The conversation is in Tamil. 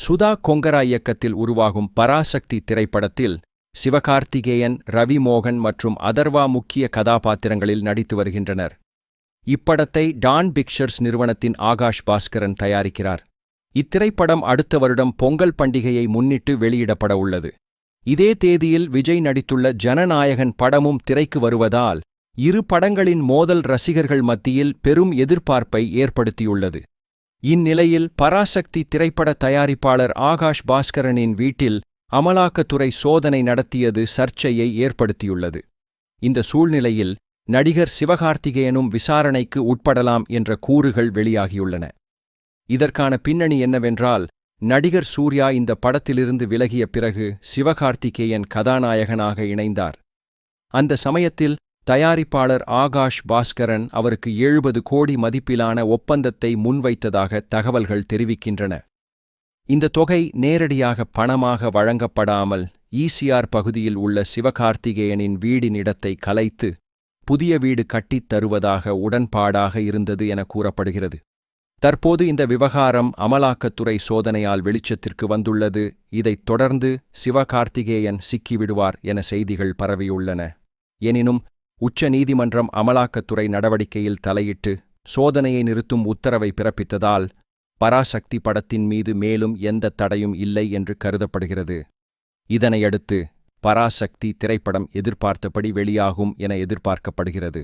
சுதா கொங்கரா இயக்கத்தில் உருவாகும் பராசக்தி திரைப்படத்தில் சிவகார்த்திகேயன் ரவி மோகன் மற்றும் அதர்வா முக்கிய கதாபாத்திரங்களில் நடித்து வருகின்றனர். இப்படத்தை டான் பிக்சர்ஸ் நிறுவனத்தின் ஆகாஷ் பாஸ்கரன் தயாரிக்கிறார். இத்திரைப்படம் அடுத்த வருடம் பொங்கல் பண்டிகையை முன்னிட்டு வெளியிடப்பட உள்ளது. இதே தேதியில் விஜய் நடித்துள்ள ஜனநாயகன் படமும் திரைக்கு வருவதால் இரு படங்களின் மோதல் ரசிகர்கள் மத்தியில் பெரும் எதிர்பார்ப்பை ஏற்படுத்தியுள்ளது. இந்நிலையில் பராசக்தி திரைப்பட தயாரிப்பாளர் ஆகாஷ் பாஸ்கரனின் வீட்டில் அமலாக்கத்துறை சோதனை நடத்தியது சர்ச்சையை ஏற்படுத்தியுள்ளது. இந்த சூழ்நிலையில் நடிகர் சிவகார்த்திகேயனும் விசாரணைக்கு உட்படலாம் என்ற கூறுகள் வெளியாகியுள்ளன. இதற்கான பின்னணி என்னவென்றால் நடிகர் சூர்யா இந்த படத்திலிருந்து விலகிய பிறகு சிவகார்த்திகேயன் கதாநாயகனாக இணைந்தார். அந்த சமயத்தில் தயாரிப்பாளர் ஆகாஷ் பாஸ்கரன் அவருக்கு எழுபது கோடி மதிப்பிலான ஒப்பந்தத்தை முன்வைத்ததாக தகவல்கள் தெரிவிக்கின்றன. இந்த தொகை நேரடியாக பணமாக வழங்கப்படாமல் ஈசிஆர் பகுதியில் உள்ள சிவகார்த்திகேயனின் வீடின் இடத்தை கலைத்து புதிய வீடு கட்டித் தருவதாக உடன்பாடாக இருந்தது என கூறப்படுகிறது. தற்போது இந்த விவகாரம் அமலாக்கத்துறை சோதனையால் வெளிச்சத்திற்கு வந்துள்ளது. இதைத் தொடர்ந்து சிவகார்த்திகேயன் சிக்கிவிடுவார் என செய்திகள் பரவியுள்ளன. எனினும் உச்ச நீதிமன்றம் அமலாக்கத்துறை நடவடிக்கையில் தலையிட்டு சோதனையை நிறுத்தும் உத்தரவை பிறப்பித்ததால் பராசக்தி படத்தின் மீது மேலும் எந்த தடையும் இல்லை என்று கருதப்படுகிறது. இதனையடுத்து பராசக்தி திரைப்படம் எதிர்பார்த்தபடி வெளியாகும் என எதிர்பார்க்கப்படுகிறது.